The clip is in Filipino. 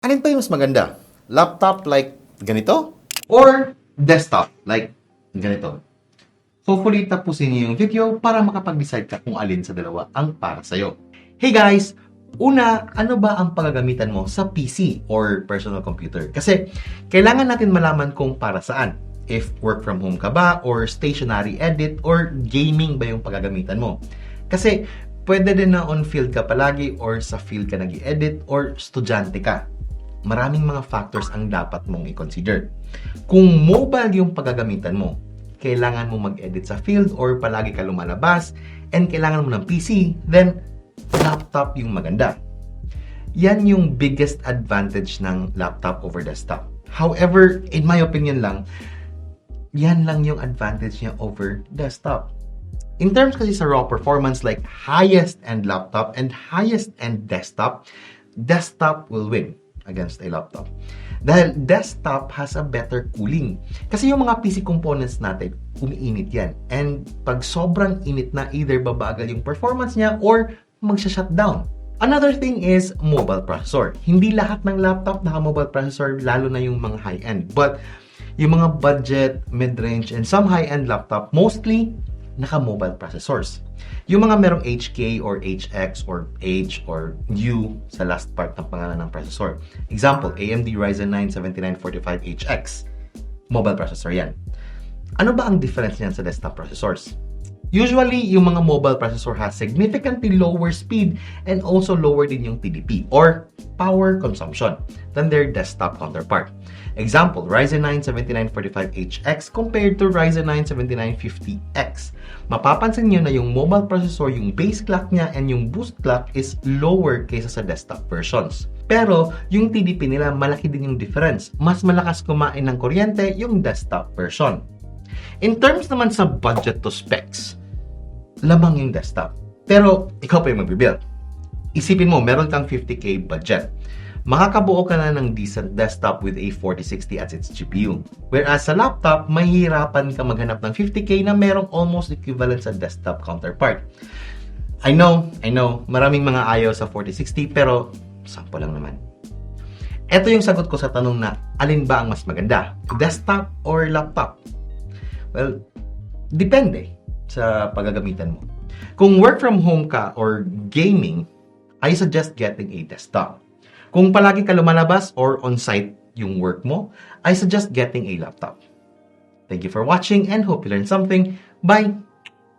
Alin pa yung mas maganda? Laptop like ganito? Or desktop like ganito? Hopefully, tapusin niyo yung video para makapag-decide ka kung alin sa dalawa ang para sa'yo. Hey guys! Una, ano ba ang pagagamitan mo sa PC or personal computer? Kasi kailangan natin malaman kung para saan. If work from home ka ba, or stationary edit, or gaming ba yung pagagamitan mo. Kasi pwede din na on-field ka palagi, or sa field ka nag edit or estudyante ka. Maraming mga factors ang dapat mong i-consider. Kung mobile yung pagagamitan mo, kailangan mo mag-edit sa field or palagi ka lumalabas and kailangan mo ng PC, then laptop yung maganda. Yan yung biggest advantage ng laptop over desktop. However, in my opinion lang, yan lang yung advantage niya over desktop. In terms kasi sa raw performance like highest end laptop and highest end desktop, desktop will win against a laptop. Dahil desktop has a better cooling. Kasi yung mga PC components natin, umiinit yan. And pag sobrang init na, either babagal yung performance niya or magsha-shutdown. Another thing is mobile processor. Hindi lahat ng laptop naka-mobile processor, lalo na yung mga high-end. But yung mga budget, mid-range, and some high-end laptop, mostly naka-mobile processors. Yung mga merong HK or HX or H or U sa last part ng pangalan ng processor. Example, AMD Ryzen 9 7945HX. Mobile processor yan. Ano ba ang difference niyan sa desktop processors? Usually, yung mga mobile processor has significantly lower speed and also lower din yung TDP or power consumption than their desktop counterpart. Example, Ryzen 9 7945HX compared to Ryzen 9 7950X. Mapapansin niyo na yung mobile processor, yung base clock niya and yung boost clock is lower kaysa sa desktop versions. Pero, yung TDP nila, malaki din yung difference. Mas malakas kumain ng kuryente yung desktop version. In terms naman sa budget to specs, lamang yung desktop. Pero, ikaw pa yung magbibuild. Isipin mo, meron kang 50k budget. Makakabuo ka na ng decent desktop with a 4060 as its GPU. Whereas sa laptop, mahihirapan ka maghanap ng 50k na merong almost equivalent sa desktop counterpart. I know, I know, maraming mga ayaw sa 4060 pero sample lang naman. Ito yung sagot ko sa tanong na alin ba ang mas maganda? Desktop or laptop? Well, depende sa pagagamitan mo. Kung work from home ka or gaming, I suggest getting a desktop. Kung palagi ka lumalabas or on-site yung work mo, I suggest getting a laptop. Thank you for watching and hope you learned something. Bye!